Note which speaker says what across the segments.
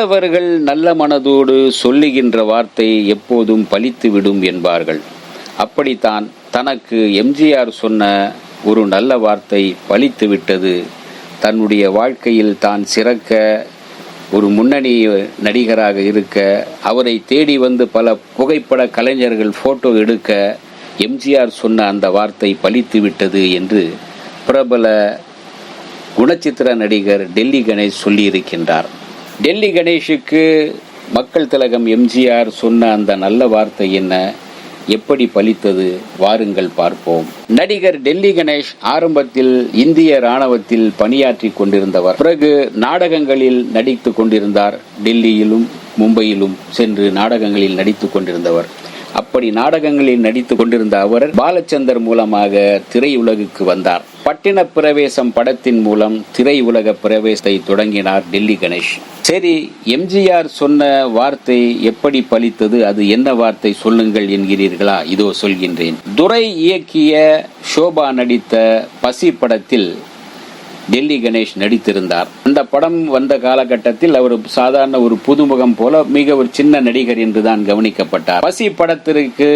Speaker 1: நல்லவர்கள் நல்ல மனதோடு சொல்லுகின்ற வார்த்தை எப்போதும் பலித்துவிடும் என்பார்கள். அப்படித்தான் தனக்கு எம்ஜிஆர் சொன்ன ஒரு நல்ல வார்த்தை பலித்து விட்டது தன்னுடைய வாழ்க்கையில் தான் சிறக்க ஒரு முன்னணி நடிகராக இருக்க அவரை தேடி வந்து பல புகைப்பட கலைஞர்கள் ஃபோட்டோ எடுக்க எம்ஜிஆர் சொன்ன அந்த வார்த்தை பலித்து விட்டது என்று பிரபல குணச்சித்திர நடிகர் டெல்லி கணேஷ் சொல்லியிருக்கின்றார். டெல்லி கணேஷுக்கு மக்கள் திலகம் எம்ஜிஆர் சொன்ன அந்த நல்ல வார்த்தை என்ன? எப்படி பலித்தது? வாருங்கள் பார்ப்போம். நடிகர் டெல்லி கணேஷ் ஆரம்பத்தில் இந்திய ராணுவத்தில் பணியாற்றி கொண்டிருந்தவர். பிறகு நாடகங்களில் நடித்து கொண்டிருந்தார். டெல்லியிலும் மும்பையிலும் சென்று நாடகங்களில் நடித்து கொண்டிருந்தவர். அப்படி நாடகங்களில் நடித்து கொண்டிருந்த அவர் பாலச்சந்தர் மூலமாக திரையுலகுக்கு வந்தார். பட்டின பிரவேசம் படத்தின் மூலம் திரையுலக பிரவேசத்தை தொடங்கினார் டெல்லி கணேஷ். சரி எம்ஜிஆர் சொன்ன வார்த்தை எப்படி பலித்தது? அது என்ன வார்த்தை சொல்லுங்கள் என்கிறீர்களா? இதோ சொல்கின்றேன். துரை இயக்கிய ஷோபா நடித்த பசி படத்தில் டெல்லி கணேஷ் நடித்திருந்தார். அந்த படம் வந்த காலகட்டத்தில் அவர் சாதாரண ஒரு புதுமுகம் போல மிக ஒரு சின்ன நடிகர் என்றுதான் கவனிக்கப்பட்டார். பசி படத்திற்கு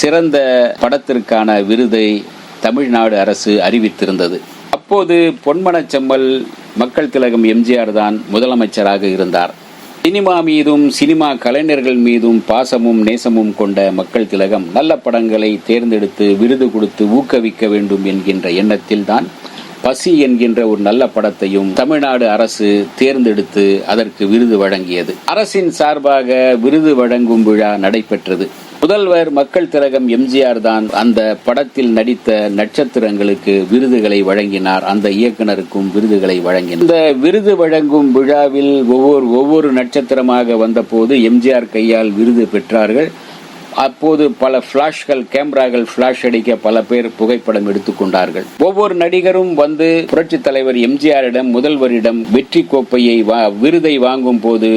Speaker 1: சிறந்த படத்திற்கான விருதை தமிழ்நாடு அரசு அறிவித்திருந்தது. அப்போது பொன்மனச்செம்மல் மக்கள் திலகம் எம்ஜிஆர் தான் முதலமைச்சராக இருந்தார். சினிமா மீதும் சினிமா கலைஞர்கள் மீதும் பாசமும் நேசமும் கொண்ட மக்கள் திலகம் நல்ல படங்களை தேர்ந்தெடுத்து விருது கொடுத்து ஊக்குவிக்க வேண்டும் என்கின்ற எண்ணத்தில் தான் பசி என்கின்ற ஒரு நல்ல படத்தையும் தமிழ்நாடு அரசு தேர்ந்தெடுத்து அதற்கு விருது வழங்கியது. அரசின் சார்பாக விருது வழங்கும் விழா நடைபெற்றது. முதல்வர் மக்கள் திலகம் எம்ஜிஆர் தான் அந்த படத்தில் நடித்த நட்சத்திரங்களுக்கு விருதுகளை வழங்கினார். அந்த இயக்குனருக்கும் விருதுகளை வழங்கினார். இந்த விருது வழங்கும் விழாவில் ஒவ்வொரு ஒவ்வொரு நட்சத்திரமாக வந்தபோது எம்ஜிஆர் கையால் விருது பெற்றார்கள். அப்போது பல பிளாஷ்கள் கேமராக்கள் பிளாஷ் அடிக்க பல பேர் புகைப்படம் எடுத்துக்கொண்டார்கள் ஒவ்வொரு நடிகரும் வந்து புரட்சி தலைவர் எம்ஜிஆரிடம் முதல்வரிடம் வெற்றி கோப்பையை விருதை வாங்கும் போது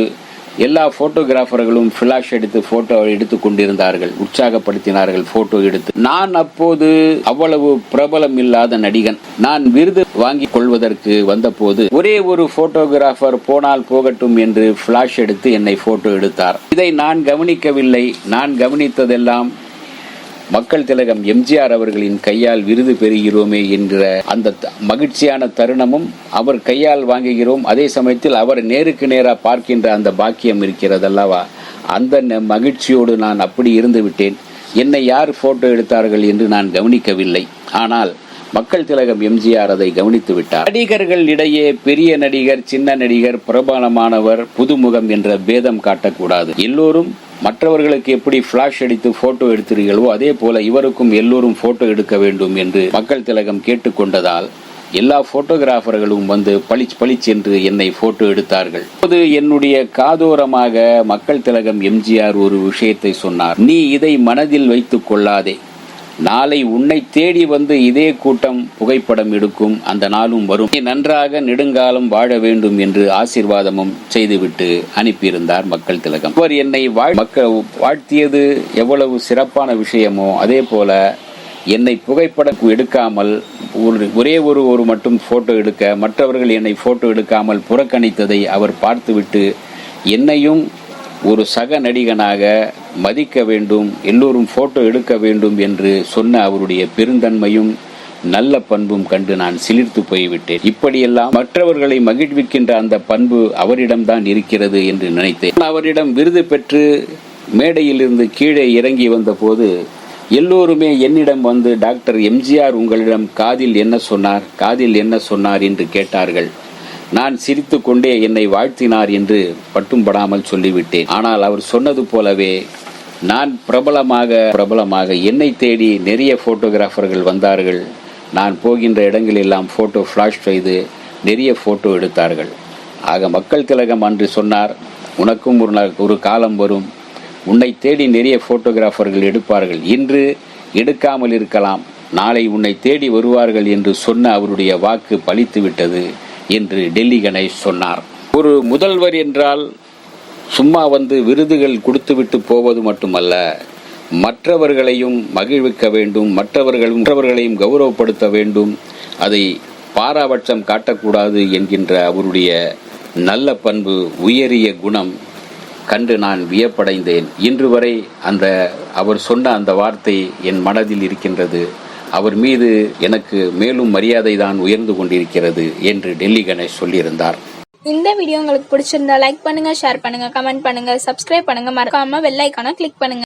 Speaker 1: எல்லா போட்டோகிராஃபர்களும் பிளாஷ் எடுத்து போட்டோ எடுத்து கொண்டிருந்தார்கள். உற்சாகப்படுத்தினார்கள் போட்டோ எடுத்து. நான் அப்போது அவ்வளவு பிரபலம் இல்லாத நடிகன். நான் விருது வாங்கி கொள்வதற்கு வந்தபோது ஒரே ஒரு போட்டோகிராஃபர் போனால் போகட்டும் என்று பிளாஷ் எடுத்து என்னை போட்டோ எடுத்தார். இதை நான் கவனிக்கவில்லை. நான் கவனித்ததெல்லாம் மக்கள் திலகம் எம்ஜிஆர் அவர்களின் கையால் விருது பெறுகிறோமே என்ற அந்த மகிழ்ச்சியான தருணமும் அவர் கையால் வாங்குகிறோம். அதே சமயத்தில் அவர் நேருக்கு நேராக பார்க்கின்ற அந்த பாக்கியம் இருக்கிறது அல்லவா அந்த மகிழ்ச்சியோடு நான் அப்படி இருந்து விட்டேன். என்னை யார் போட்டோ எடுத்தார்கள் என்று நான் கவனிக்கவில்லை. ஆனால் மக்கள் திலகம் எம்ஜிஆர் அதை கவனித்து விட்டார். நடிகர்கள் இடையே பெரிய நடிகர் சின்ன நடிகர் பிரபலமானவர் புதுமுகம் என்ற பேதம் காட்டக்கூடாது. எல்லோரும் மற்றவர்களுக்கு எப்படி பிளாஷ் அடித்து போட்டோ எடுத்தீர்களோ அதே போல இவருக்கும் எல்லோரும் போட்டோ எடுக்க வேண்டும் என்று மக்கள் திலகம் கேட்டுக்கொண்டதால் எல்லா போட்டோகிராஃபர்களும் வந்து பளிச் பளிச் என்று என்னை போட்டோ எடுத்தார்கள். அப்போது என்னுடைய காதோரமாக மக்கள் திலகம் எம்ஜிஆர் ஒரு விஷயத்தை சொன்னார். நீ இதை மனதில் வைத்துக் கொள்ளாதே. நாளை உன்னை தேடி வந்து இதே கூட்டம் புகைப்படம் எடுக்கும் அந்த நாளும் வரும். நீ நன்றாக நெடுங்காலம் வாழ வேண்டும் என்று ஆசீர்வாதமும் செய்துவிட்டு அனுப்பியிருந்தார் மக்கள் திலகம். அவர் என்னை மக்கள் வாழ்த்தியது எவ்வளவு சிறப்பான விஷயமோ அதே போல என்னை புகைப்படம் எடுக்காமல் ஒரு ஒரே ஒரு ஒரு மட்டும் போட்டோ எடுக்க மற்றவர்கள் என்னை போட்டோ எடுக்காமல் புறக்கணித்ததை அவர் பார்த்துவிட்டு என்னையும் ஒரு சக நடிகனாக மதிக்க வேண்டும் எல்லோரும் போட்டோ எடுக்க வேண்டும் என்று சொன்ன அவருடைய பெருந்தன்மையும் நல்ல பண்பும் கண்டு நான் சிலிர்த்து போய்விட்டேன். இப்படியெல்லாம் மற்றவர்களை மகிழ்விக்கின்ற அந்த பண்பு அவரிடம்தான் இருக்கிறது என்று நினைத்தேன். அவரிடம் விருது பெற்று மேடையிலிருந்து கீழே இறங்கி வந்தபோது எல்லோருமே என்னிடம் வந்து டாக்டர் எம்ஜிஆர் உங்களிடம் காதில் என்ன சொன்னார்? காதில் என்ன சொன்னார்? என்று கேட்டார்கள். நான் சிரித்து கொண்டே என்னை வாழ்த்தினார் என்று பட்டும் படாமல் சொல்லிவிட்டேன். ஆனால் அவர் சொன்னது போலவே நான் பிரபலமாக பிரபலமாக என்னை தேடி நிறைய போட்டோகிராஃபர்கள் வந்தார்கள். நான் போகின்ற இடங்களெல்லாம் ஃபோட்டோ ஃப்ளாஷ் செய்து நிறைய ஃபோட்டோ எடுத்தார்கள். ஆக மக்கள் திலகம் அன்று சொன்னார் உனக்கும் ஒரு ஒரு காலம் வரும். உன்னை தேடி நிறைய ஃபோட்டோகிராஃபர்கள் எடுப்பார்கள். இன்று எடுக்காமல் இருக்கலாம். நாளை உன்னை தேடி வருவார்கள் என்று சொன்ன அவருடைய வாக்கு பலித்து விட்டது என்று டெல்லி கணேஷ் சொன்னார். ஒரு முதல்வர் என்றால் சும்மா வந்து விருதுகள் கொடுத்துவிட்டு போவது மட்டுமல்ல மற்றவர்களையும் மகிழ்விக்க வேண்டும் மற்றவர்கள் மற்றவர்களையும் கௌரவப்படுத்த வேண்டும். அதை பாராபட்சம் காட்டக்கூடாது என்கின்ற அவருடைய நல்ல பண்பு உயரிய குணம் கண்டு நான் வியப்படைந்தேன். இன்று வரை அந்த அவர் சொன்ன அந்த வார்த்தை என் மனதில் இருக்கின்றது. அவர் மீது எனக்கு மேலும் மரியாதை தான் உயர்ந்து கொண்டிருக்கிறது என்று டெல்லி கணேஷ் சொல்லியிருந்தார்.
Speaker 2: இந்த வீடியோ உங்களுக்கு பிடிச்சிருந்தா லைக் பண்ணுங்க ஷேர் பண்ணுங்க கமெண்ட் பண்ணுங்க சப்ஸ்கிரைப் பண்ணுங்க. மறக்காம வெள்ளைக்கான கிளிக் பண்ணுங்க.